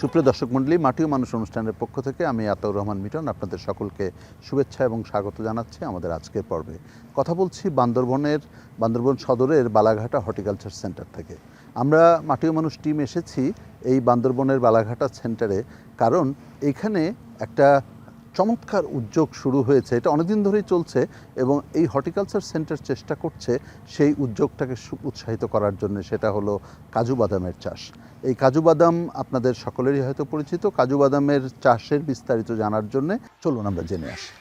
সুপ্রিয় দর্শক মণ্ডলী, মাটি ও মানুষ অনুষ্ঠানের পক্ষ থেকে আমি আতাউর রহমান মিটন আপনাদের সকলকে শুভেচ্ছা এবং স্বাগত জানাচ্ছি আমাদের আজকের পর্বে। কথা বলছি বান্দরবনের, বান্দরবন সদরের বালাঘাটা হর্টিকালচার সেন্টার থেকে। আমরা মাটি ও মানুষ টিম এসেছি এই বান্দরবনের বালাঘাটা সেন্টারে কারণ এখানে একটা চমৎকার উদ্যোগ শুরু হয়েছে, এটা অনেকদিন ধরেই চলছে এবং এই হর্টিকালচার সেন্টার চেষ্টা করছে সেই উদ্যোগটাকে উৎসাহিত করার জন্য, সেটা হলো কাজু বাদামের চাষ। এই কাজু বাদাম আপনাদের সকলেরই হয়তো পরিচিত, কাজু বাদামের চাষের বিস্তারিত জানার জন্যে চলুন আমরা জেনে আসি।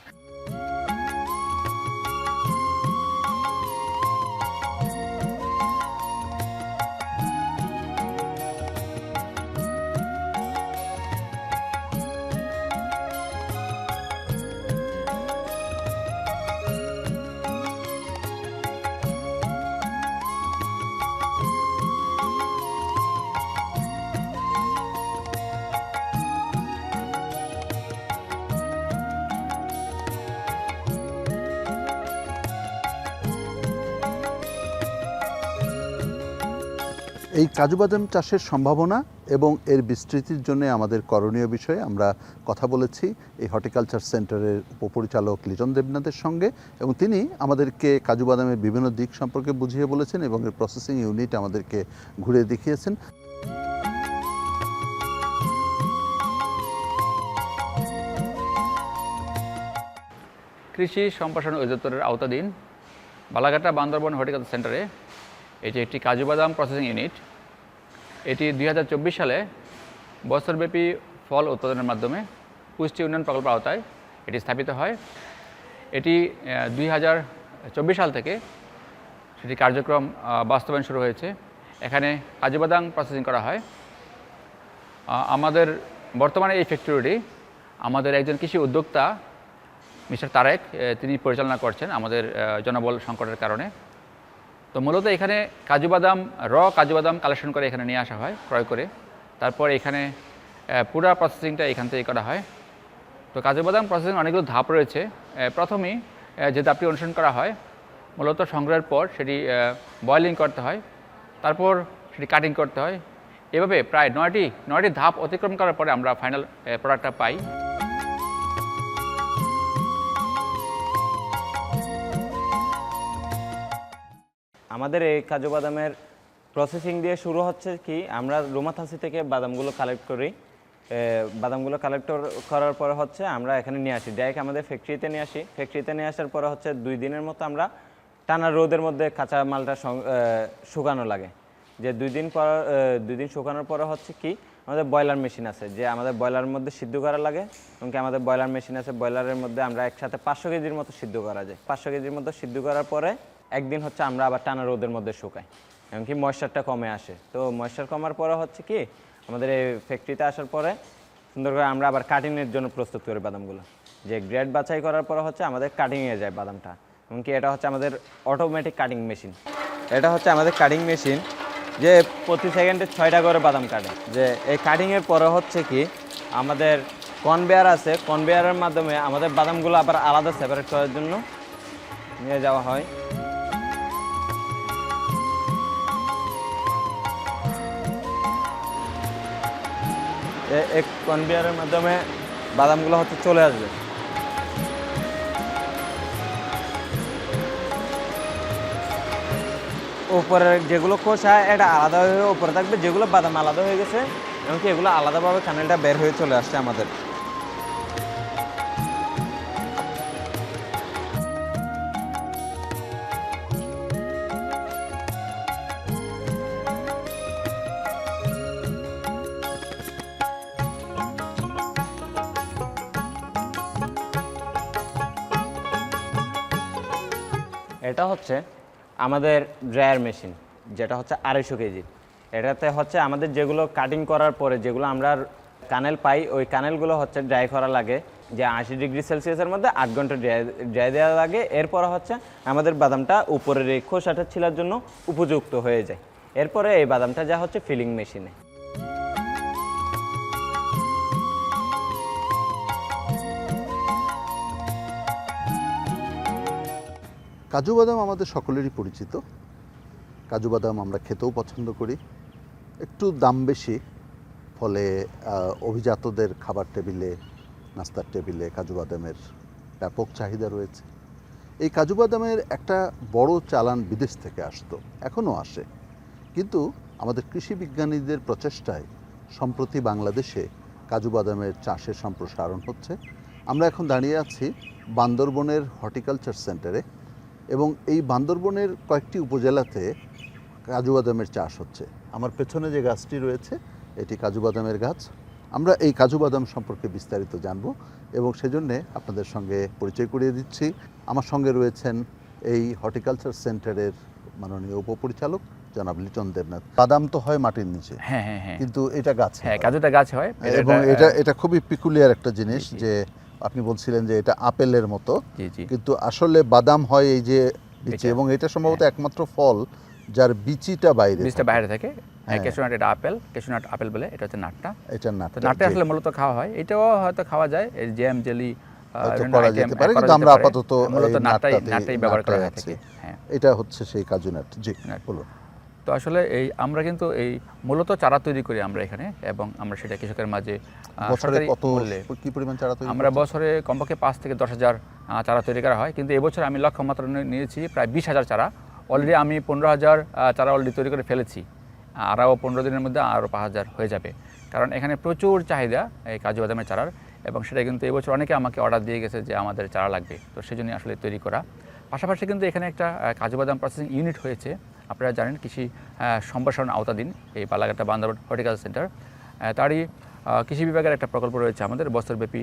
এই কাজু বাদাম চাষের সম্ভাবনা এবং এর বিস্তৃতির জন্য আমাদের করণীয় বিষয়ে আমরা কথা বলেছি এই হর্টিকালচার সেন্টারের উপপরিচালক লিজন দেবনাথের সঙ্গে এবং তিনি আমাদেরকে কাজু বাদামের বিভিন্ন দিক সম্পর্কে বুঝিয়ে বলেছেন এবং এর প্রসেসিং ইউনিট আমাদেরকে ঘুরে দেখিয়েছেন। কৃষি সম্প্রসারণ অধিদপ্তরের আওতাধীন বালাঘাটা বান্দরবন হর্টিকালচার সেন্টারে এটি একটি কাজু বাদাম প্রসেসিং ইউনিট এটি দুই হাজার চব্বিশ সালে বছরব্যাপী ফল উৎপাদনের মাধ্যমে পুষ্টি উন্নয়ন প্রকল্পের আওতায় এটি স্থাপিত হয়। এটি দুই হাজার চব্বিশ সাল থেকে সেটি কার্যক্রম বাস্তবায়ন শুরু হয়েছে। এখানে কাজু বাদাম প্রসেসিং করা হয়। আমাদের বর্তমানে এই ফ্যাক্টরিটি আমাদের একজন কৃষি উদ্যোক্তা মিস্টার তারেক তিনি পরিচালনা করছেন আমাদের জনবল সংকটের কারণে। তো মূলত এখানে কাজু বাদাম, র কাজু বাদাম কালেকশন করে এখানে নিয়ে আসা হয়, ক্রয় করে। তারপর এখানে পুরা প্রসেসিংটা এখান থেকে করা হয়। তো কাজু বাদাম প্রসেসিং অনেকগুলো ধাপ রয়েছে। প্রথমেই যে ধাপটি অনুসরণ করা হয়, মূলত সংগ্রহের পর সেটি বয়লিং করতে হয়। তারপর সেটি কাটিং করতে হয়। এভাবে প্রায় নয়টি নয়টি ধাপ অতিক্রম করার পরে আমরা ফাইনাল প্রোডাক্টটা পাই। আমাদের এই কাজু বাদামের প্রসেসিং দিয়ে শুরু হচ্ছে কি, আমরা রুমাথাসি থেকে বাদামগুলো কালেক্ট করি। বাদামগুলো কালেক্ট করার পরে হচ্ছে আমরা এখানে নিয়ে আসি। ডাইরেক্ট আমাদের ফ্যাক্টরিতে নিয়ে আসি। ফ্যাক্টরিতে নিয়ে আসার পরে হচ্ছে দুই দিনের মতো আমরা টানা রোদের মধ্যে কাঁচা মালটা শুকানো লাগে। যে দুই দিন পর দুই দিন শুকানোর পরে হচ্ছে কি, আমাদের ব্রয়লার মেশিন আছে, যে আমাদের ব্রয়লার মধ্যে সিদ্ধ করা লাগে। এবং কি আমাদের ব্রয়লার মেশিন আছে ব্রয়লারের মধ্যে আমরা একসাথে পাঁচশো কেজির মতো সিদ্ধ করা যায়। পাঁচশো কেজির মতো সিদ্ধ করার পরে একদিন হচ্ছে আমরা আবার টানা রোদের মধ্যে শুকাই। এমনকি ময়েশ্চারটা কমে আসে। তো ময়েশ্চার কমার পরে হচ্ছে কি, আমাদের এই ফ্যাক্টরিতে আসার পরে সুন্দর করে আমরা আবার কাটিংয়ের জন্য প্রস্তুত করি বাদামগুলো। যে গ্রেড বাছাই করার পরে হচ্ছে আমাদের কাটিংয়ে যায় বাদামটা। এমনকি এটা হচ্ছে আমাদের অটোমেটিক কাটিং মেশিন এটা হচ্ছে আমাদের কাটিং মেশিন যে প্রতি সেকেন্ডে ছয়টা করে বাদাম কাটে। যে এই কাটিংয়ের পরে হচ্ছে কি, আমাদের কনভেয়ার আছে। কনভেয়ারের মাধ্যমে আমাদের বাদামগুলো আবার আলাদা সেপারেট করার জন্য নিয়ে যাওয়া হয়। এক কনভেয়ারের মাধ্যমে বাদামগুলো হচ্ছে চলে আসবে। উপরে যেগুলো খোসা, এটা আলাদা হয়ে উপরে থাকবে, যেগুলো বাদাম আলাদা হয়ে গেছে, এমনকি এগুলো আলাদাভাবে কানেলটা বের হয়ে চলে আসছে আমাদের। এটা হচ্ছে আমাদের ড্রায়ার মেশিন, যেটা হচ্ছে আড়াইশো কেজি। এটাতে হচ্ছে আমাদের যেগুলো কাটিং করার পরে যেগুলো আমরা কানেল পাই, ওই কানেলগুলো হচ্ছে ড্রাই করা লাগে, যে আশি ডিগ্রি সেলসিয়াসের মধ্যে আট ঘণ্টা ড্রাই দেওয়া লাগে। এরপর হচ্ছে আমাদের বাদামটা উপরের এই খোসাটা ছিলার জন্য উপযুক্ত হয়ে যায়। এরপরে এই বাদামটা যা হচ্ছে ফিলিং মেশিনে কাজু বাদাম আমাদের সকলেরই পরিচিত। কাজু বাদাম আমরা খেতেও পছন্দ করি। একটু দাম বেশি, ফলে অভিজাতদের খাবার টেবিলে, নাস্তার টেবিলে কাজু বাদামের ব্যাপক চাহিদা রয়েছে। এই কাজু বাদামের একটা বড় চালান বিদেশ থেকে আসতো, এখনও আসে। কিন্তু আমাদের কৃষি বিজ্ঞানীদের প্রচেষ্টায় সম্প্রতি বাংলাদেশে কাজু বাদামের চাষের সম্প্রসারণ হচ্ছে। আমরা এখন দাঁড়িয়ে আছি বান্দরবনের হর্টিকালচার সেন্টারে। এবং এই বান্দরবনের কয়েকটি উপজেলাতে কাজু বাদামের চাষ হচ্ছে। আমার পেছনে যে গাছটি রয়েছে এটি কাজু বাদামের গাছ। আমরা এই কাজু বাদাম সম্পর্কে বিস্তারিত জানব এবং সেজন্যে আপনাদের সঙ্গে পরিচয় করিয়ে দিচ্ছি। আমার সঙ্গে রয়েছেন এই হর্টিকালচার সেন্টারের মাননীয় উপপরিচালক জনাব লিটন দেবনাথ। বাদাম তো হয় মাটির নিচে হ্যাঁ হ্যাঁ হ্যাঁ। কিন্তু এটা গাছ হ্যাঁ। কাজুটা গাছ হয়। এবং এটা এটা খুবই পিকুলিয়ার একটা জিনিস যে আপনি বলছিলেন যে এটা আপেলের মতো। কিন্তু আসলে বাদাম হয় এই যে বিচি। এবং এটা সম্ভবত একমাত্র ফল যার বিচিটা বাইরে বীজটা বাইরে থাকে। হ্যাঁ। কেশুনাট এটা আপেল কেশুনাট আপেল বলে এটা হচ্ছে নাটটা। এটা না নাটটা আসলে মূলত খাওয়া হয়। এটাও হয়তো খাওয়া যায় এই জ্যাম জেলি করা যেতে পারে, কিন্তু আমরা আপাতত নাটটাই ব্যবহার করা হয়ে। হ্যাঁ। এটা হচ্ছে সেই কাজু নাট। জি নাট। বলুন। তো আসলে এই আমরা কিন্তু এই মূলত চারা তৈরি করি আমরা এখানে এবং আমরা সেটা কৃষকের মাঝে বছরে কত কি পরিমাণ চারা তৈরি আমরা বছরে কমপক্ষে পাঁচ থেকে দশ হাজার চারা তৈরি করা হয়। কিন্তু এবছর আমি লক্ষ্যমাত্রা নিয়ে- নিয়েছি প্রায় বিশ হাজার চারা। অলরেডি আমি পনেরো হাজার চারা অলরেডি তৈরি করে ফেলেছি। আরও পনেরো দিনের মধ্যে আরও পাঁচ হাজার হয়ে যাবে। কারণ এখানে প্রচুর চাহিদা এই কাজু বাদামের চারার এবং সেটা কিন্তু এবছর অনেকে আমাকে অর্ডার দিয়ে গেছে যে আমাদের চারা লাগবে। তো সেই জন্যই আসলে তৈরি করা। পাশাপাশি কিন্তু এখানে একটা কাজু বাদাম প্রসেসিং ইউনিট হয়েছে। আপনারা জানেন কৃষি সম্প্রসারণ আওতাধীন এই পালাঘাটা বান্দরবান হর্টিকালচার সেন্টার। তারই কৃষি বিভাগের একটা প্রকল্প রয়েছে আমাদের বছরব্যাপী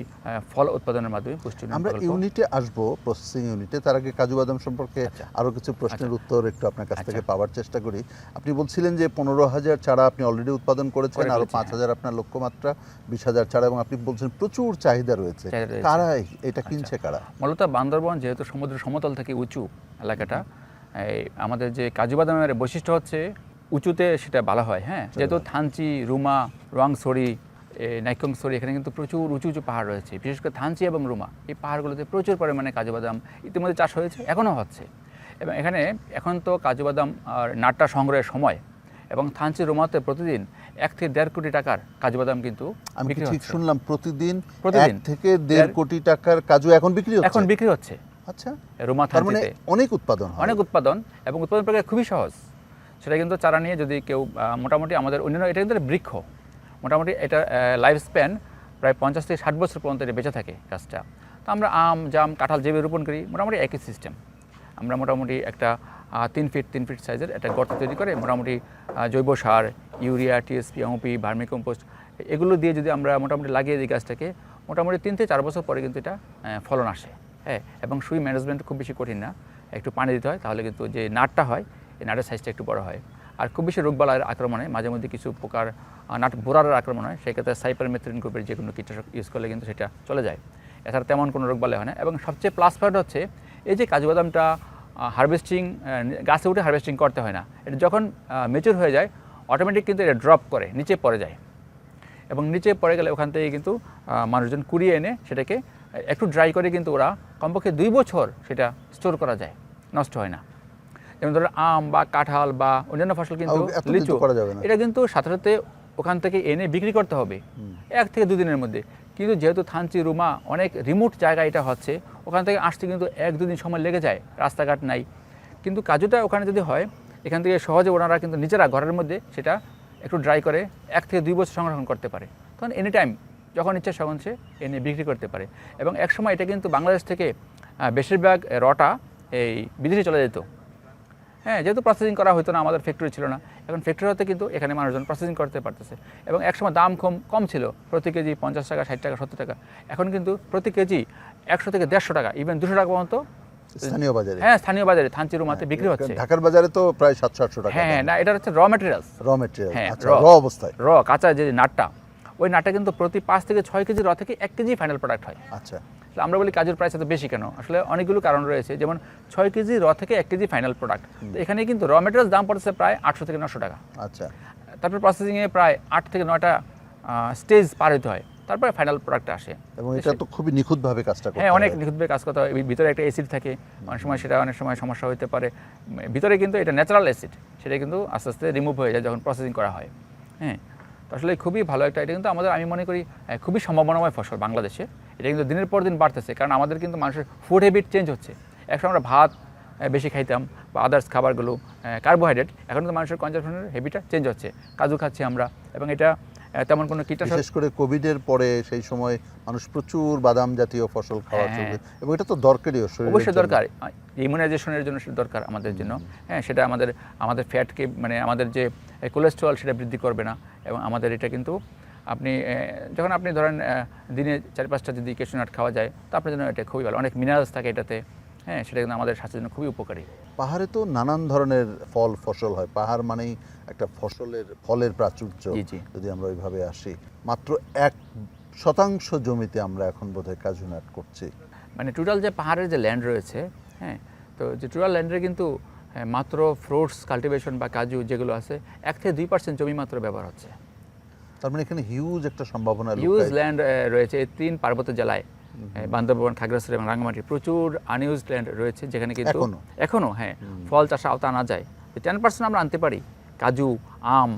ফল উৎপাদনের মাধ্যমে পুষ্টি আমরা ইউনিটে আসব প্রসেসিং ইউনিটে। তার আগে কাজু বাদাম সম্পর্কে আচ্ছা। আরও কিছু প্রশ্নের উত্তর একটু আপনার কাছ থেকে আচ্ছা। পাওয়ার চেষ্টা করি। আপনি বলছিলেন যে পনেরো হাজার চারা আপনি অলরেডি উৎপাদন করেছেন করে আরও পাঁচ। হাজার আপনার লক্ষ্যমাত্রা বিশ হাজার চারা এবং আপনি বলছেন প্রচুর চাহিদা রয়েছে। কারা এটা কিনছে কারা? মূলত বান্দরবন যেহেতু সমুদ্র সমতল থেকে উঁচু এলাকাটা আমাদের যে কাজু বাদামের বৈশিষ্ট্য হচ্ছে উঁচুতে সেটা ভালো হয় হ্যাঁ? যেহেতু থানচি রুমা রোয়াংছড়ি নাইকংছড়ি এখানে কিন্তু প্রচুর উঁচু উঁচু পাহাড় রয়েছে। বিশেষ করে থানচি এবং রুমা এই পাহাড়গুলোতে প্রচুর পরিমাণে কাজু বাদাম ইতিমধ্যে চাষ হয়েছে এখনও হচ্ছে। এবং এখানে এখন তো কাজু বাদাম আর নাট্টা সংগ্রহের সময় এবং থানচি রুমাতে প্রতিদিন এক থেকে দেড় কোটি টাকার কাজু বাদাম কিন্তু আমি ঠিক শুনলাম প্রতিদিন প্রতিদিন। থেকে দেড় দেড়- কোটি টাকার কাজু এখন বিক্রি হচ্ছে? এখন বিক্রি হচ্ছে। আচ্ছা। রুমা মানে থানচিতে অনেক উৎপাদন অনেক উৎপাদন এবং উৎপাদন প্রক্রিয়া খুবই সহজ। সেটা কিন্তু চারা নিয়ে যদি কেউ মোটামুটি আমাদের অন্যান্য এটা কিন্তু বৃক্ষ। মোটামুটি এটা লাইফ স্প্যান প্রায় পঞ্চাশ থেকে ষাট বছর পর্যন্ত এটা বেঁচে থাকে গাছটা। তো আমরা আম জাম কাঁঠাল যেভাবে রোপণ করি মোটামুটি একই সিস্টেম আমরা মোটামুটি একটা তিন ফিট তিন ফিট সাইজের একটা গর্ত তৈরি করে মোটামুটি জৈব সার urea TSP MOP vermi compost এগুলো দিয়ে যদি আমরা মোটামুটি লাগিয়ে দিই গাছটাকে মোটামুটি তিন থেকে চার বছর পরে কিন্তু এটা ফলন আসে। হ্যাঁ এবং সুই ম্যানেজমেন্ট খুব বেশি কঠিন না। একটু পানি দিতে হয় তাহলে কিন্তু যে নাটটা হয় এই নাটের সাইজটা একটু বড় হয়। আর খুব বেশি রোগবালার আক্রমণে মাঝে মধ্যে কিছু প্রকার আহ, নাট বোরারের আক্রমণ হয় সেক্ষেত্রে সাইপার মেথ্রিন গ্রুপের যে কোনো কীটনাশক ইউজ করলে কিন্তু সেটা চলে যায়। এছাড়া তেমন কোনো রোগবালাই হয় না এবং সবচেয়ে প্লাস পয়েন্ট হচ্ছে এই যে কাজু বাদামটা হারভেস্টিং গাছে উঠে হারভেস্টিং করতে হয় না এটা যখন মেচুর হয়ে যায় অটোমেটিক কিন্তু এটা ড্রপ করে নিচে পড়ে যায়। এবং নিচে পড়ে গেলে ওখান থেকে কিন্তু মানুষজন কুড়িয়ে এনে সেটাকে একটু ড্রাই করে কিন্তু ওরা কমপক্ষে দুই বছর সেটা স্টোর করা যায় নষ্ট হয় না। যেমন ধরো আম বা কাঁঠাল বা অন্যান্য ফসল কিন্তু লিচু করা যাবে এটা কিন্তু সাথে সাথে ওখান থেকে এনে বিক্রি করতে হবে এক থেকে দুদিনের মধ্যে। কিন্তু যেহেতু থানচি রুমা অনেক রিমোট জায়গা এটা হচ্ছে ওখান থেকে আসতে কিন্তু এক দুদিন সময় লেগে যায় রাস্তাঘাট নাই। কিন্তু কাজুটা ওখানে যদি হয় এখান থেকে সহজে ওনারা কিন্তু নিজেরা ঘরের মধ্যে সেটা একটু ড্রাই করে এক থেকে দুই বছর সংরক্ষণ করতে পারে। তখন এনি টাইম যখন ইচ্ছা তখন সে এনে বিক্রি করতে পারে। এবং একসময় এটা কিন্তু বাংলাদেশ থেকে বেশিরভাগ রটা এই বিদেশে চলে যেত। হ্যাঁ যেহেতু প্রসেসিং করা হতো না আমাদের ফ্যাক্টরি ছিল না। এখন ফ্যাক্টরি হতে কিন্তু এখানে মানুষজন প্রসেসিং করতে পারতেছে। এবং একসময় দাম কম কম ছিল প্রতি কেজি পঞ্চাশ টাকা ষাট টাকা সত্তর টাকা। এখন কিন্তু প্রতি কেজি একশো থেকে দেড়শো টাকা ইভেন দুশো টাকা পর্যন্ত স্থানীয় বাজারে। হ্যাঁ স্থানীয় বাজারে থানচি রুমাতে বিক্রি হচ্ছে। ঢাকার বাজারে তো প্রায় সাতশো আটশো টাকা হ্যাঁ হ্যাঁ না এটা হচ্ছে র মেটেরিয়ালস র হ্যাঁ, আচ্ছা র অবস্থায়। র কাঁচা যে নাটটা ওই নাটটা কিন্তু প্রতি পাঁচ থেকে ছয় কেজি র থেকে এক কেজি ফাইনাল প্রোডাক্ট হয়। আচ্ছা। তাহলে আমরা বলি কাজের প্রাইস এত বেশি কেন? আসলে অনেকগুলো কারণ রয়েছে যেমন ছয় কেজি র থেকে এক কেজি ফাইনাল প্রোডাক্ট এখানে কিন্তু র মেটেরিয়ালস দাম পড়ছে প্রায় আটশো থেকে নশো টাকা। আচ্ছা। তারপর প্রসেসিংয়ে প্রায় আট থেকে নয়টা স্টেজ পার হতে হয়। তারপরে ফাইনাল প্রোডাক্ট আসে। এবং এটা তো খুবই নিখুঁতভাবে কাজটা হ্যাঁ অনেক। নিখুঁতভাবে কাজ করতে হয়। ভিতরে একটা অ্যাসিড থাকে অনেক সময় সেটা অনেক সময় সমস্যা হতে পারে। ভিতরে কিন্তু এটা ন্যাচারাল অ্যাসিড সেটা কিন্তু আস্তে আস্তে রিমুভ হয়ে যায় যখন প্রসেসিং করা হয়। হ্যাঁ আসলে খুবই ভালো একটা এটা কিন্তু আমাদের আমি মনে করি খুবই সম্ভাবনাময় ফসল বাংলাদেশে। এটা কিন্তু দিনের পর দিন বাড়তেছে কারণ আমাদের কিন্তু মানুষের ফুড হ্যাবিট চেঞ্জ হচ্ছে। একসময় আমরা ভাত বেশি খাইতাম বা আদার্স খাবারগুলো কার্বোহাইড্রেট এখন কিন্তু মানুষের কনজামশনের হ্যাবিটটা চেঞ্জ হচ্ছে। কাজু খাচ্ছি আমরা এবং এটা তেমন কোনো কীটনাশক বিশেষ করে কোভিডের পরে সেই সময় মানুষ প্রচুর বাদাম জাতীয় ফসল খাওয়া হ্যাঁ, চলবে এবং এটা তো দরকারিও শরীরের অবশ্যই দরকার ইমিউনাইজেশনের জন্য সেটা দরকার আমাদের জন্য। হ্যাঁ সেটা আমাদের আমাদের ফ্যাটকে মানে আমাদের যে কোলেস্ট্রল সেটা বৃদ্ধি করবে না। এবং আমাদের এটা কিন্তু আপনি যখন আপনি ধরেন দিনে চার পাঁচটা যদি কেশনাট খাওয়া যায় তো আপনার জন্য এটা খুবই ভালো। অনেক মিনারেলস থাকে এটাতে। হ্যাঁ সেটা কিন্তু আমাদের স্বাস্থ্যের জন্য খুবই উপকারী। পাহাড়ে তো নানান ধরনের ফল ফসল হয়। পাহাড় মানেই একটা ফসলের ফলের প্রাচুর্য। যদি আমরা ওইভাবে আসি। মাত্র এক শতাংশ জমিতে আমরা এখন বোধহয় কাজু নাট করছি। মানে টোটাল যে পাহাড়ের যে ল্যান্ড রয়েছে হ্যাঁ তো যে টোটাল ল্যান্ডের কিন্তু মাত্র ফ্রুটস কাল্টিভেশন বা কাজু যেগুলো আছে এক থেকে দুই পার্সেন্ট জমি মাত্র ব্যবহার হচ্ছে। তার মানে এখানে হিউজ একটা সম্ভাবনা হিউজ ল্যান্ড রয়েছে এই তিন পার্বত্য জেলায়। বান্দরবন খাগড়াছড়ি এবং রাঙ্গামাটি। প্রচুর আনইউজ ল্যান্ড রয়েছে যেখানে কিন্তু এখনও এখনও হ্যাঁ। ফল চাষ আওতা আনা যায়। টেন পার্সেন্ট আমরা আনতে পারি। কাজু আম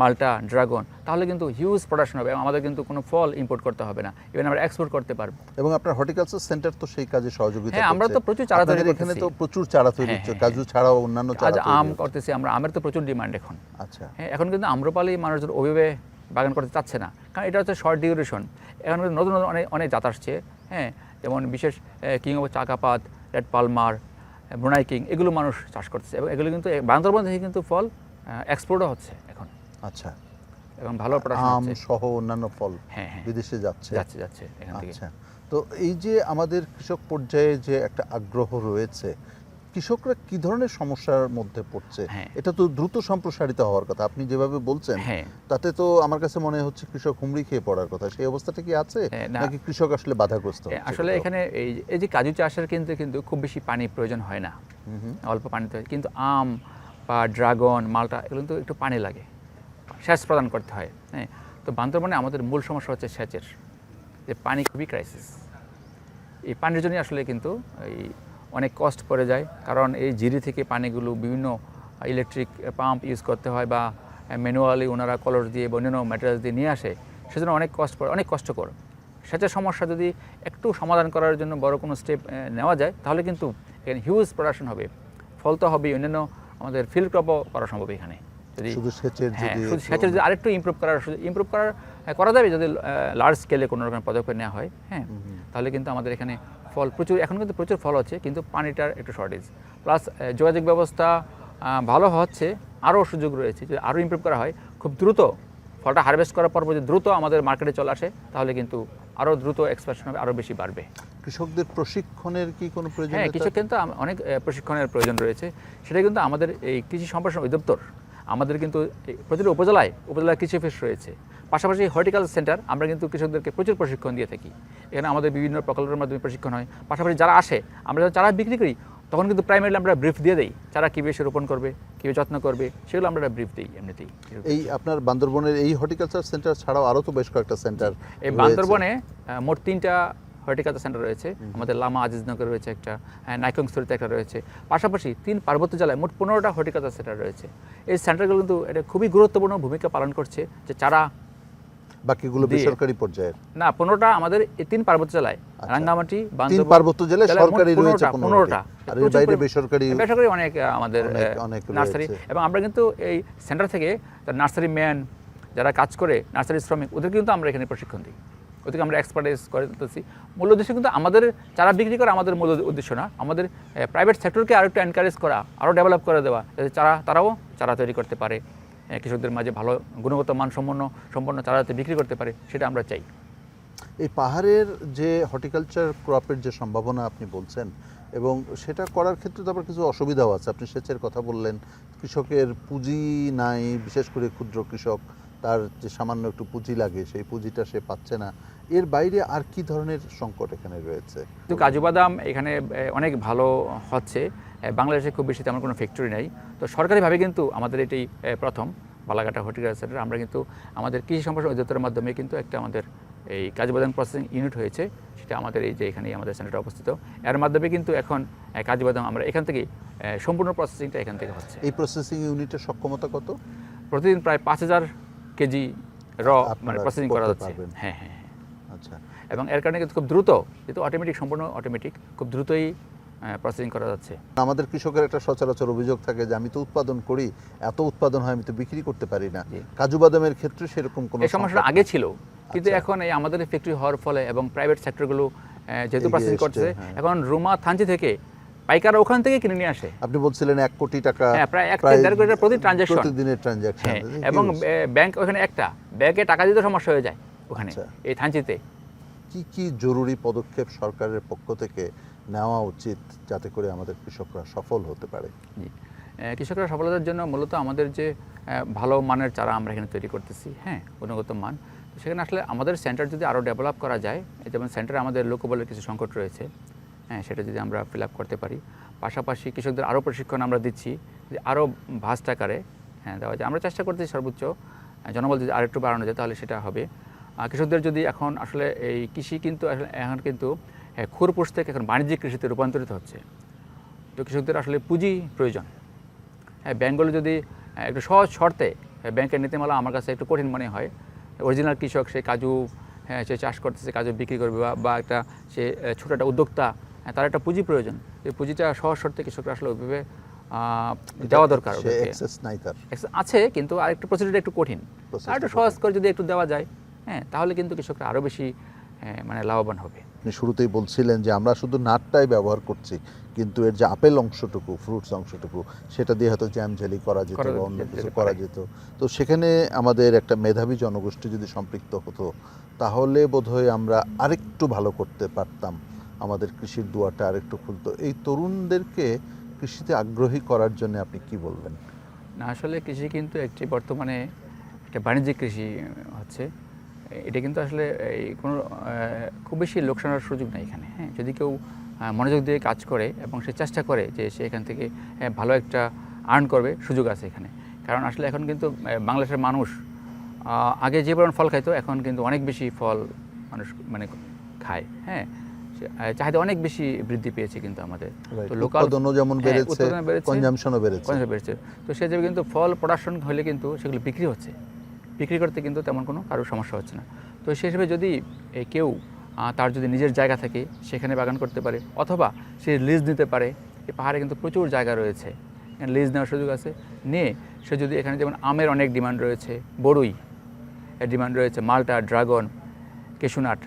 মাল্টা ড্রাগন তাহলে কিন্তু হিউজ প্রোডাকশন হবে এবং আমাদের কিন্তু কোনো ফল ইম্পোর্ট করতে হবে না। ইভেন আমরা এক্সপোর্ট করতে পারব। এবং আপনার হর্টিকালচার সেন্টার তো সেই কাজে সহযোগিতা হ্যাঁ, আমরা তো প্রচুর চারা তৈরি এখানে তো প্রচুর চারা তৈরি হ্যাঁ, হচ্ছে হ্যাঁ, কাজু ছাড়াও অন্যান্য চারা আম করতেছি আমরা আমের তো প্রচুর ডিমান্ড এখন। আচ্ছা। হ্যাঁ এখন কিন্তু আম্রপালি মানুষজন ওইভাবে বাগান করতে চাচ্ছে না। কারণ এটা হচ্ছে শর্ট ডিউরেশন এখন কিন্তু নতুন নতুন অনেক অনেক জাত আসছে। হ্যাঁ যেমন বিশেষ কিং অফ চাকাপাত রেড পালমার ব্রুনাই কিং এগুলো মানুষ চাষ করতেছে এবং এগুলো কিন্তু বান্দরবান থেকে কিন্তু ফল এক্সপোর্টও হচ্ছে এখন। আচ্ছা। এবং ভালো প্রোডাকশন আম সহ অন্যান্য ফল হ্যাঁ হ্যাঁ। বিদেশে যাচ্ছে। যাচ্ছে যাচ্ছে এখান থেকে। আচ্ছা। তো এই যে আমাদের কৃষক পর্যায়ে যে একটা আগ্রহ রয়েছে কৃষকরা কি ধরনের সমস্যার মধ্যে পড়ছে? হ্যাঁ। এটা তো দ্রুত সম্প্রসারিত হওয়ার কথা। আপনি যেভাবে বলছেন তাতে তো আমার কাছে মনে হচ্ছে কৃষক হুমড়ি খেয়ে পড়ার কথা। সেই অবস্থাটা কি আছে। নাকি কৃষক আসলে বাধাগ্রস্ত আসলে এখানে এই এই যে কাজু চাষের কিন্তু কিন্তু খুব বেশি পানি প্রয়োজন হয় না। অল্প পানিতে কিন্তু আম বা ড্রাগন মালটা এগুলো কিন্তু একটু পানি লাগে। সেচ প্রদান করতে হয়। হ্যাঁ তো বান্দরবানে আমাদের মূল সমস্যা হচ্ছে সেচের, যে পানি খুবই ক্রাইসিস এই পানির জন্যই আসলে কিন্তু এই অনেক কষ্ট পড়ে যায়, কারণ এই জিরি থেকে পানিগুলো বিভিন্ন ইলেকট্রিক পাম্প ইউজ করতে হয় বা ম্যানুয়ালি ওনারা কলর দিয়ে বা অন্যান্য ম্যাটেরিয়ালস দিয়ে নিয়ে আসে, সেজন্য অনেক কষ্ট পড়ে, অনেক কষ্টকর। সেচের সমস্যা যদি একটু সমাধান করার জন্য বড় কোনো স্টেপ নেওয়া যায়, তাহলে কিন্তু এখানে হিউজ প্রোডাকশন হবে। ফল তো হবে অন্যান্য আমাদের ফিল্ড ক্রপও করা সম্ভব এখানে। শুধু সেচের হ্যাঁ যদি শুধু সেচের যদি আরেকটু ইমপ্রুভ করার ইমপ্রুভ করার করা যাবে যদি লার্জ স্কেলে কোনো রকম পদক্ষেপ নেওয়া হয় হ্যাঁ তাহলে কিন্তু আমাদের এখানে ফল প্রচুর এখন কিন্তু প্রচুর ফল হচ্ছে কিন্তু পানিটার একটু শর্টেজ প্লাস যোগাযোগ ব্যবস্থা ভালো হচ্ছে আরও সুযোগ রয়েছে যদি আরও ইমপ্রুভ করা হয় খুব দ্রুত ফলটা হারভেস্ট করার পর যদি দ্রুত আমাদের মার্কেটে চলে আসে তাহলে কিন্তু আরও দ্রুত এক্সপ্রেশন হবে আরও বেশি বাড়বে। কৃষকদের প্রশিক্ষণের কি কোনো প্রয়োজন হ্যাঁ কিছু কিন্তু অনেক প্রশিক্ষণের প্রয়োজন রয়েছে। সেটা কিন্তু আমাদের এই কৃষি সম্প্রসারণ অধিদপ্তর আমাদের কিন্তু প্রতিটি উপজেলায় উপজেলায় কৃষি অফিস রয়েছে। পাশাপাশি হর্টিকালচার সেন্টার আমরা কিন্তু কৃষকদেরকে প্রচুর প্রশিক্ষণ দিয়ে থাকি। এখানে আমাদের বিভিন্ন প্রকল্পের মাধ্যমে প্রশিক্ষণ হয়। পাশাপাশি যারা আসে আমরা যখন চারা বিক্রি করি তখন কিন্তু প্রাইমারিলি আমরা ব্রিফ দিয়ে দিই চারা কীভাবে সে রোপণ করবে কীভাবে যত্ন করবে সেগুলো আমরা ব্রিফ দিই এমনিতেই। এই আপনার বান্দরবনের এই হর্টিকালচার সেন্টার ছাড়াও আরও তো বেশ কয়েকটা সেন্টার এই বান্দরবনে মোট তিনটা হর্টিকালচার সেন্টার রয়েছে আমাদের লামা আজিজনগর রয়েছে একটা নাইকংস্তরিতে একটা রয়েছে। পাশাপাশি তিন পার্বত্য জেলায় মোট পনেরোটা হর্টিকালচার সেন্টার রয়েছে। এই সেন্টারগুলো কিন্তু এটা খুবই গুরুত্বপূর্ণ ভূমিকা পালন করছে যে চারা বাকিগুলো বেসরকারি পর্যায়ের। না পনেরোটা আমাদের তিন পার্বত্য জেলায় রাঙ্গামাটি তিন পার্বত্য জেলায় সরকারি রয়েছে পনেরোটা, আর এর বাইরে বেসরকারি বেসরকারি অনেক আমাদের নার্সারি। এবং আমরা কিন্তু এই সেন্টার থেকে নার্সারি ম্যান যারা কাজ করে নার্সারি শ্রমিক ওদের কিন্তু আমরা এখানে প্রশিক্ষণ দিই। ওদেরকে আমরা এক্সপার্টাইজ করে দিতেছি মূল উদ্দেশ্য কিন্তু আমাদের চারা বিক্রি করা আমাদের মূল উদ্দেশ্য না, আমাদের প্রাইভেট সেক্টরকে আরও একটু এনকারেজ করা আরও ডেভেলপ করে দেওয়া, যাতে চারা, তারাও চারা তৈরি করতে পারে কৃষকদের মাঝে ভালো গুণগত মান সম্পন্ন সম্পন্ন চারা যাতে বিক্রি করতে পারে, সেটা আমরা চাই। এই পাহাড়ের যে হর্টিকালচার ক্রপের যে সম্ভাবনা আপনি বলছেন, এবং সেটা করার ক্ষেত্রে তো আবার কিছু অসুবিধাও আছে। আপনি সেচের কথা বললেন, কৃষকের পুঁজি নাই, বিশেষ করে ক্ষুদ্র কৃষক, তার যে সামান্য একটু পুঁজি লাগে, সেই পুঁজিটা সে পাচ্ছে না। এর বাইরে আর কি ধরনের সংকট এখানে রয়েছে? কিন্তু কাজু বাদাম এখানে অনেক ভালো হচ্ছে। বাংলাদেশে খুব বেশি তেমন কোনো ফ্যাক্টরি নেই। তো সরকারিভাবে কিন্তু আমাদের এটাই এ, প্রথম বালাঘাটা হর্টিকালচার আমরা কিন্তু আমাদের কৃষি সম্প্রসারণ অধিদপ্তরের মাধ্যমে কিন্তু একটা আমাদের এই কাজু বাদাম প্রসেসিং ইউনিট হয়েছে। সেটা আমাদের এই যে এখানেই আমাদের সেন্টারটা অবস্থিত। এর মাধ্যমে কিন্তু এখন এ, কাজু বাদাম আমরা এখান থেকে সম্পূর্ণ প্রসেসিংটা এখান থেকে হচ্ছে। এই প্রসেসিং ইউনিটের সক্ষমতা কত? প্রতিদিন প্রায় পাঁচ হাজার কেজি র মানে প্রসেসিং করা যাচ্ছে হ্যাঁ হ্যাঁ হ্যাঁ। আচ্ছা। এবং এর কারণে কিন্তু খুব দ্রুত যেহেতু অটোমেটিক সম্পূর্ণ অটোমেটিক খুব দ্রুতই প্রসেসিং করা যাচ্ছে। আমাদের কৃষকের একটা সচরাচর অভিযোগ থাকে যে আমি তো উৎপাদন করি এত উৎপাদন হয় আমি তো বিক্রি করতে পারি না। কাজু বাদামের ক্ষেত্রে সেরকম কোনো সংকট আগে ছিল কিন্তু আচ্ছা। এখন এই আমাদের ফ্যাক্টরি হওয়ার ফলে এবং প্রাইভেট সেক্টরগুলো যেহেতু প্রসেসিং করছে হ্যাঁ। এখন রুমা থানচি থেকে পাইকাররা ওখান থেকে কিনে নিয়ে আসে। আপনি বলছিলেন এক কোটি টাকা হ্যাঁ, প্রায় এক কোটি টাকা প্রতি transaction। প্রতিদিনের ট্রানজাকশন হ্যাঁ এবং ব্যাংক ওখানে একটা ব্যাংকে টাকা দিতে সমস্যা হয়ে যায়। ওখানে আচ্ছা। এই থানচিতে। কি কি জরুরি পদক্ষেপ সরকারের পক্ষ থেকে নেওয়া উচিত যাতে করে আমাদের কৃষকরা সফল হতে পারে? জি। কৃষকরা সফলতার জন্য মূলত আমাদের যে ভালো মানের চারা আমরা এখানে তৈরি করতেছি হ্যাঁ গুণগত মান। সেখানে আসলে আমাদের সেন্টার যদি আরও ডেভেলপ করা যায় যেমন সেন্টারে আমাদের লোকবলের কিছু সংকট রয়েছে হ্যাঁ সেটা যদি আমরা ফিল আপ করতে পারি। পাশাপাশি কৃষকদের আরও প্রশিক্ষণ আমরা দিচ্ছি যে আরও ভাস্ট আকারে হ্যাঁ দেওয়া যায়। আমরা চেষ্টা করতেছি সর্বোচ্চ জনবল যদি আরেকটু বাড়ানো যায় তাহলে সেটা হবে। কৃষকদের যদি এখন আসলে এই কৃষি কিন্তু আসলে এখন কিন্তু খুরপুষ থেকে এখন বাণিজ্যিক কৃষিতে রূপান্তরিত হচ্ছে। তো কৃষকদের আসলে পুঁজি প্রয়োজন। হ্যাঁ ব্যাঙ্কগুলো যদি একটু সহজ শর্তে ব্যাংকের নীতিমালা আমার কাছে একটু কঠিন মনে হয়। অরিজিনাল কৃষক সে কাজু হ্যাঁ সে চাষ করতেছে কাজু বিক্রি করবে বা- বা একটা সে ছোট একটা উদ্যোক্তা তার একটা পুঁজি প্রয়োজন। এই পুঁজিটা সহজ শর্তে কৃষকরা আসলে ওইভাবে দেওয়া দরকার আছে কিন্তু আর একটু প্রসিডিউরটা একটু কঠিন। আর একটু সহজ করে যদি একটু দেওয়া যায় হ্যাঁ তাহলে কিন্তু কৃষকরা আরও বেশি হ্যাঁ, মানে লাভবান হবে। আপনি শুরুতেই বলছিলেন যে আমরা শুধু নাটটাই ব্যবহার করছি কিন্তু এর যে আপেল অংশটুকু ফ্রুটস অংশটুকু সেটা দিয়ে হয়তো জ্যাম জেলি করা যেত বা অন্য কিছু করা যেত। তো সেখানে আমাদের একটা মেধাবী জনগোষ্ঠী যদি সম্পৃক্ত হতো তাহলে বোধহয় আমরা আরেকটু ভালো করতে পারতাম। আমাদের কৃষির দুয়ারটা আরেকটু খুলতো। এই তরুণদেরকে কৃষিতে আগ্রহী করার জন্য আপনি কি বলবেন? না আসলে কৃষি কিন্তু একটি বর্তমানে একটা বাণিজ্যিক কৃষি হচ্ছে। এটা কিন্তু আসলে এই কোনো খুব বেশি লোকসানের সুযোগ নেই এখানে হ্যাঁ? যদি কেউ মনোযোগ দিয়ে কাজ করে এবং সে চেষ্টা করে যে সে এখান থেকে হ্যাঁ, ভালো একটা আর্ন করবে সুযোগ আছে এখানে। কারণ আসলে এখন কিন্তু বাংলাদেশের মানুষ আগে যে পরিমাণ ফল খাইতো এখন কিন্তু অনেক বেশি ফল মানুষ মানে খায় হ্যাঁ? চাহিদা অনেক বেশি বৃদ্ধি পেয়েছে কিন্তু আমাদের। তো লোকাল উৎপাদনও যেমন হ্যাঁ, বেড়েছে উৎপাদন বেড়েছে, তো সে কিন্তু ফল প্রোডাকশন হলে কিন্তু সেগুলো বিক্রি হচ্ছে। বিক্রি করতে কিন্তু তেমন কোনো কারও সমস্যা হচ্ছে না। তো সেই হিসেবে যদি কেউ তার যদি নিজের জায়গা থাকে, সেখানে বাগান করতে পারে অথবা সে লিজ নিতে পারে এই পাহাড়ে কিন্তু প্রচুর জায়গা রয়েছে। লিজ নেওয়ার সুযোগ আছে। নিয়ে সে যদি এখানে যেমন আমের অনেক ডিমান্ড রয়েছে বড়ুই এর ডিমান্ড রয়েছে, মালটা, ড্রাগন, কেশুনাট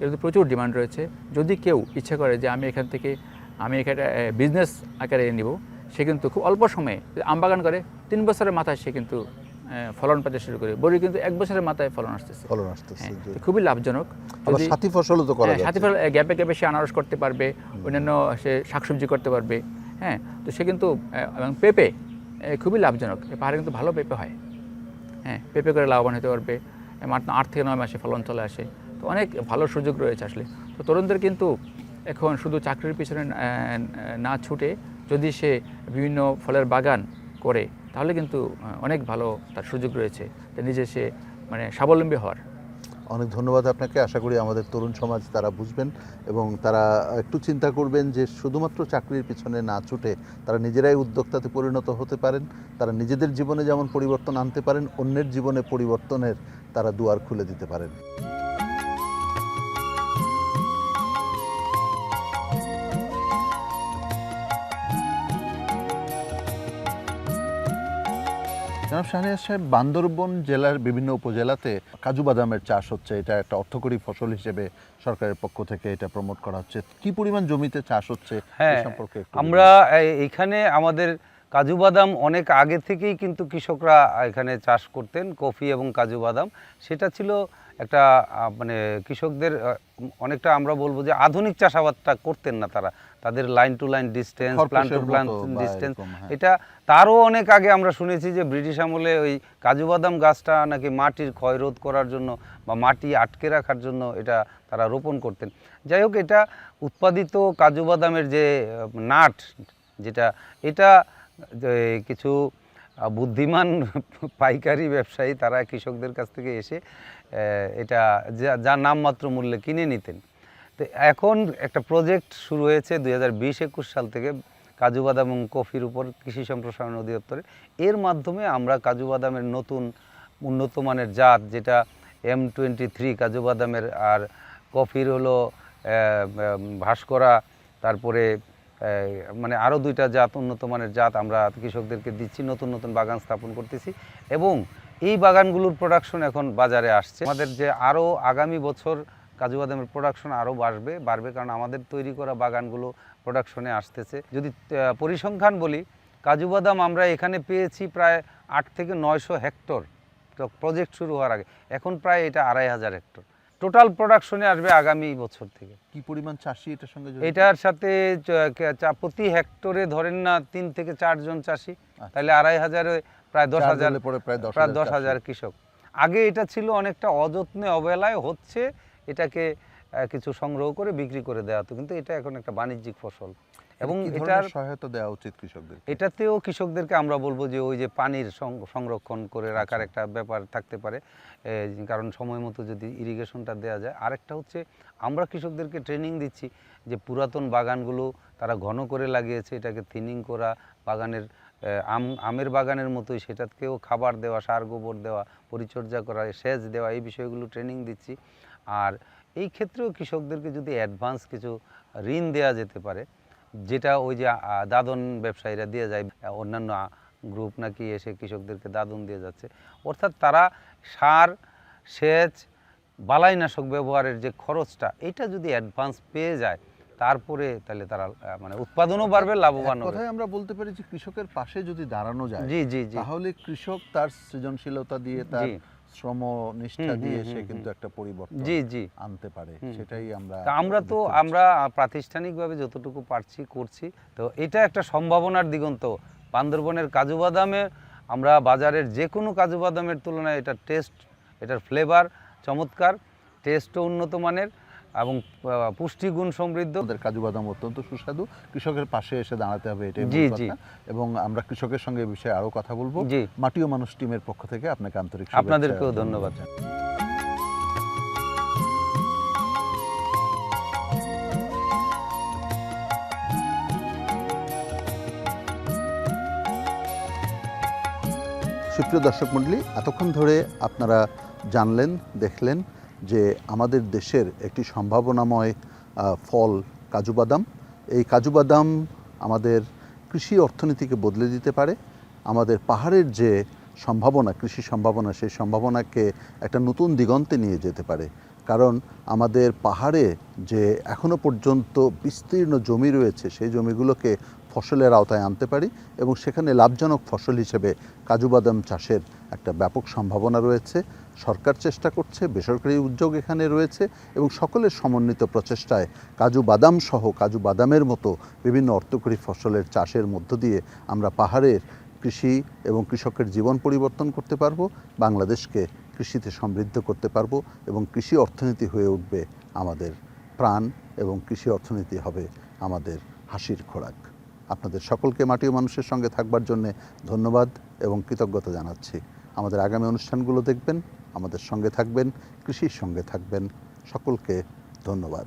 এগুলো প্রচুর ডিমান্ড রয়েছে। যদি কেউ ইচ্ছে করে যে আমি এখান থেকে, আমি এখানে বিজনেস আকারে নিব, সে কিন্তু খুব অল্প সময়ে আম বাগান করে, তিন বছরের মাথায় সে কিন্তু ফলন পেতে শুরু করে। বড়ি কিন্তু এক বছরের মাথায় ফলন আসতেছে। ফলন আসতেছে হ্যাঁ খুবই লাভজনক। সাথী ফসলও তো করা হ্যাঁ, সাথী ফল গ্যাপে গ্যাপে সে আনারস করতে পারবে অন্যান্য সে শাকসবজি করতে পারবে হ্যাঁ তো সে কিন্তু এবং পেঁপে খুবই লাভজনক। পাহাড়ে কিন্তু ভালো পেঁপে হয়। হ্যাঁ পেঁপে করে লাভবান হতে পারবে। আট থেকে নয় মাসে ফলন চলে আসে। তো অনেক ভালো সুযোগ রয়েছে আসলে। তো তরুণদের কিন্তু এখন শুধু চাকরির পিছনে না ছুটে যদি সে বিভিন্ন ফলের বাগান করে তাহলে কিন্তু অনেক ভালো তার সুযোগ রয়েছে নিজে সে মানে স্বাবলম্বী হওয়ার। অনেক ধন্যবাদ আপনাকে। আশা করি আমাদের তরুণ সমাজ তারা বুঝবেন এবং তারা একটু চিন্তা করবেন যে শুধুমাত্র চাকরির পিছনে না ছুটে তারা নিজেরাই উদ্যোক্তাতে পরিণত হতে পারেন, তারা নিজেদের জীবনে যেমন পরিবর্তন আনতে পারেন, অন্যের জীবনে পরিবর্তনের তারা দুয়ার খুলে দিতে পারেন। জনাব শাহরিয়ার সাহেব বান্দরবন জেলার বিভিন্ন উপজেলাতে কাজু বাদামের চাষ হচ্ছে। এটা একটা অর্থকরী ফসল হিসেবে সরকারের পক্ষ থেকে এটা প্রমোট করা হচ্ছে। কি পরিমাণ জমিতে চাষ হচ্ছে হ্যাঁ সম্পর্কে আমরা এখানে আমাদের কাজু বাদাম অনেক আগে থেকেই কিন্তু কৃষকরা এখানে চাষ করতেন কফি এবং কাজু বাদাম। সেটা ছিল একটা মানে কৃষকদের অনেকটা আমরা বলব যে আধুনিক চাষাবাদটা করতেন না তারা তাদের line to line distance plant to plant distance. এটা তারও অনেক আগে আমরা শুনেছি যে ব্রিটিশ আমলে ওই কাজু বাদাম গাছটা নাকি মাটির ক্ষয় রোধ করার জন্য বা মাটি আটকে রাখার জন্য এটা তারা রোপণ করতেন যাই হোক এটা উৎপাদিত কাজু বাদামের যে নাট যেটা এটা কিছু বুদ্ধিমান পাইকারি ব্যবসায়ী তারা কৃষকদের কাছ থেকে এসে এটা যা নামমাত্র মূল্যে কিনে নিতেন। তো এখন একটা প্রজেক্ট শুরু হয়েছে দুই হাজার একুশ সাল থেকে কাজু বাদাম এবং কফির উপর কৃষি সম্প্রসারণ অধিদপ্তরে। এর মাধ্যমে আমরা কাজু বাদামের নতুন উন্নত মানের জাত, যেটা এম টোয়েন্টি থ্রি কাজু বাদামের, আর কফির হলো ভাস্করা, তারপরে মানে আরও দুইটা জাত, উন্নত মানের জাত আমরা কৃষকদেরকে দিচ্ছি, নতুন নতুন বাগান স্থাপন করতেছি। এবং এই বাগানগুলোর প্রোডাকশন এখন বাজারে আসছে। আমাদের যে আরও আগামী বছর কাজু বাদামের প্রোডাকশন আরও বাড়বে বাড়বে কারণ আমাদের তৈরি করা বাগানগুলো প্রোডাকশনে আসতেছে। যদি পরিসংখ্যান বলি, কাজু বাদাম আমরা এখানে পেয়েছি প্রায় আট থেকে নয়শো হেক্টর। প্রজেক্ট শুরু হওয়ার আগে। এখন প্রায় এটা আড়াই হাজার হেক্টর। টোটাল প্রোডাকশনে আসবে আগামী বছর থেকে। কি পরিমাণ চাষি এটার সঙ্গে এটার সাথে প্রতি হেক্টরে ধরেন না তিন থেকে চারজন চাষি। তাহলে আড়াই হাজারে প্রায় দশ হাজার পরে প্রায় দশ প্রায় হাজার দশ হাজার কৃষক। আগে এটা ছিল অনেকটা অযত্নে অবহেলায় হচ্ছে এটাকে কিছু সংগ্রহ করে বিক্রি করে দেওয়া হতো। কিন্তু এটা এখন একটা বাণিজ্যিক ফসল। এবং এটার সহায়তা দেওয়া উচিত কৃষকদের? এটাতেও কৃষকদেরকে আমরা বলব যে ওই যে পানির সং- সংরক্ষণ করে রাখার আচ্ছা। একটা ব্যাপার থাকতে পারে। কারণ সময় মতো যদি ইরিগেশনটা দেওয়া যায়। আরেকটা হচ্ছে আমরা কৃষকদেরকে ট্রেনিং দিচ্ছি যে পুরাতন বাগানগুলো তারা ঘন করে লাগিয়েছে এটাকে থিনিং করা বাগানের আম আমের বাগানের মতোই সেটাকেও খাবার দেওয়া সার গোবর দেওয়া পরিচর্যা করা সেচ দেওয়া এই বিষয়গুলো ট্রেনিং দিচ্ছি। আর এই ক্ষেত্রেও কৃষকদেরকে যদি অ্যাডভান্স কিছু ঋণ দেওয়া যেতে পারে যেটা ওই যে দাদন ব্যবসায়ীরা দিয়ে যায় অন্যান্য গ্রুপ নাকি এসে কৃষকদেরকে দাদন দিয়ে যাচ্ছে। অর্থাৎ তারা সার সেচ বালাইনাশক ব্যবহারের যে খরচটা এটা যদি অ্যাডভান্স পেয়ে যায় তারপরে তাহলে তারা মানে উৎপাদনও বাড়বে লাভবান কথায় আমরা বলতে পারি যে কৃষকের পাশে যদি দাঁড়ানো যায় জি জি জি। তাহলে কৃষক তার সৃজনশীলতা দিয়ে তার। শ্রম নিষ্ঠা দিয়ে সে কিন্তু একটা পরিবর্তন জি জি। আনতে পারে সেটাই আমরা আমরা তো। আমরা প্রাতিষ্ঠানিকভাবে যতটুকু পারছি করছি। তো এটা একটা সম্ভাবনার দিগন্ত। বান্দরবনের কাজু বাদামে আমরা বাজারের যে কোনো কাজু বাদামের তুলনায় এটার টেস্ট এটার ফ্লেভার চমৎকার টেস্টও উন্নত মানের। এবং পুষ্টিগুণ সমৃদ্ধ। আমাদের কাজু বাদাম অত্যন্ত সুস্বাদু। কৃষকের পাশে এসে দাঁড়াতে হবে এটাই জি, জি। এবং আমরা কৃষকের সঙ্গে বিষয়ে আরও কথা বলব। জি। মাটি ও মানুষ টিমের পক্ষ থেকে আপনাকে আন্তরিক আপনাদেরকেও ধন্যবাদ। সুপ্রিয় দর্শক মণ্ডলী এতক্ষণ ধরে আপনারা জানলেন দেখলেন যে আমাদের দেশের একটি সম্ভাবনাময় ফল কাজু বাদাম। এই কাজু বাদাম আমাদের কৃষি অর্থনীতিকে বদলে দিতে পারে। আমাদের পাহাড়ের যে সম্ভাবনা, কৃষি সম্ভাবনা, সেই সম্ভাবনাকে একটা নতুন দিগন্তে নিয়ে যেতে পারে। কারণ আমাদের পাহাড়ে যে এখনও পর্যন্ত বিস্তীর্ণ জমি রয়েছে, সেই জমিগুলোকে ফসলের আওতায় আনতে পারি এবং সেখানে লাভজনক ফসল হিসেবে কাজু বাদাম চাষের একটা ব্যাপক সম্ভাবনা রয়েছে। সরকার চেষ্টা করছে, বেসরকারি উদ্যোগ এখানে রয়েছে এবং সকলের সমন্বিত প্রচেষ্টায় কাজু বাদাম সহ কাজু বাদামের মতো বিভিন্ন অর্থকরী ফসলের চাষের মধ্য দিয়ে আমরা পাহাড়ের কৃষি এবং কৃষকের জীবন পরিবর্তন করতে পারব, বাংলাদেশকে কৃষিতে সমৃদ্ধ করতে পারব এবং কৃষি অর্থনীতি হয়ে উঠবে আমাদের প্রাণ এবং কৃষি অর্থনীতি হবে আমাদের হাসির খোরাক। আপনাদের সকলকে মাটি ও মানুষের সঙ্গে থাকবার জন্য ধন্যবাদ এবং কৃতজ্ঞতা জানাচ্ছি। আমাদের আগামী অনুষ্ঠানগুলো দেখবেন, আমাদের সঙ্গে থাকবেন, কৃষির সঙ্গে থাকবেন। সকলকে ধন্যবাদ।